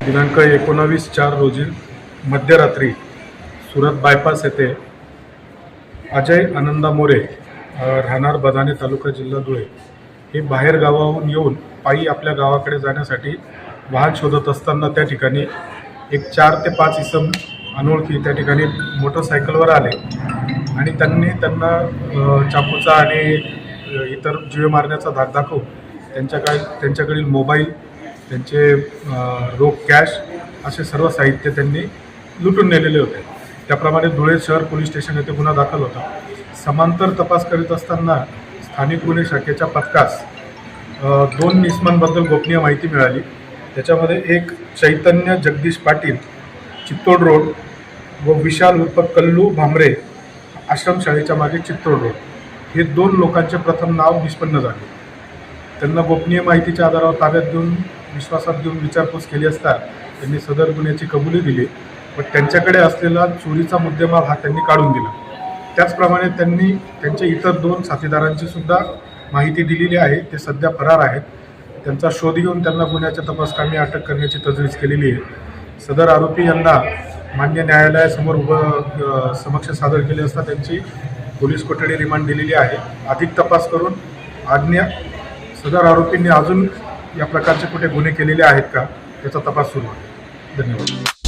दिनांक एकोणावीस चार रोजी मध्यरात्री सुरत बायपास येथे अजय आनंदा मोरे राहणार बदाने तालुका जिल्हा धुळे हे बाहेर गावाहून येऊन पायी आपल्या गावाकडे जाण्यासाठी वाहन शोधत असताना त्या ठिकाणी एक चार ते पाच इसम अनोळखी त्या ठिकाणी मोटरसायकलवर आले आणि त्यांनी त्यांना चाकूचा आणि इतर जीवे मारण्याचा धाक दाखवून त्यांच्याकडे त्यांच्याकडील मोबाईल त्यांचे रोख कॅश असे सर्व साहित्य त्यांनी लुटून नेलेले होते. त्याप्रमाणे धुळे शहर पोलीस स्टेशन येथे गुन्हा दाखल होता. समांतर तपास करीत असताना स्थानिक गुन्हे शाखेच्या पथकास दोन निस्मांबद्दल गोपनीय माहिती मिळाली. त्याच्यामध्ये एक चैतन्य जगदीश पाटील चित्तोड रोड व विशाल उर्फ कल्लू भांबरे आश्रमशाळेच्या मागे चित्तोड रोड. हे दोन लोकांचे प्रथम नाव निष्पन्न झाले. त्यांना गोपनीय माहितीच्या आधारावर ताब्यात घेऊन विश्वासात घेऊन विचारपूस केली असता त्यांनी सदर गुन्ह्याची कबुली दिली. पण त्यांच्याकडे असलेला चोरीचा मुद्देमाल हा त्यांनी काढून दिला. त्याचप्रमाणे त्यांनी त्यांच्या इतर दोन साथीदारांची सुद्धा माहिती दिलेली आहे. ते सध्या फरार आहेत. त्यांचा शोध घेऊन त्यांना गुन्ह्याच्या तपासकामी अटक करण्याची तजवीज केलेली आहे. सदर आरोपी यांना मान्य न्यायालयासमोर उभं समक्ष सादर केले असता त्यांची पोलीस कोठडी रिमांड दिलेली आहे. अधिक तपास करून आज्ञा. सदर आरोपींनी अजून या प्रकारचे कुठे गुन्हे केलेले आहेत का याचा तपास सुरू आहे. धन्यवाद.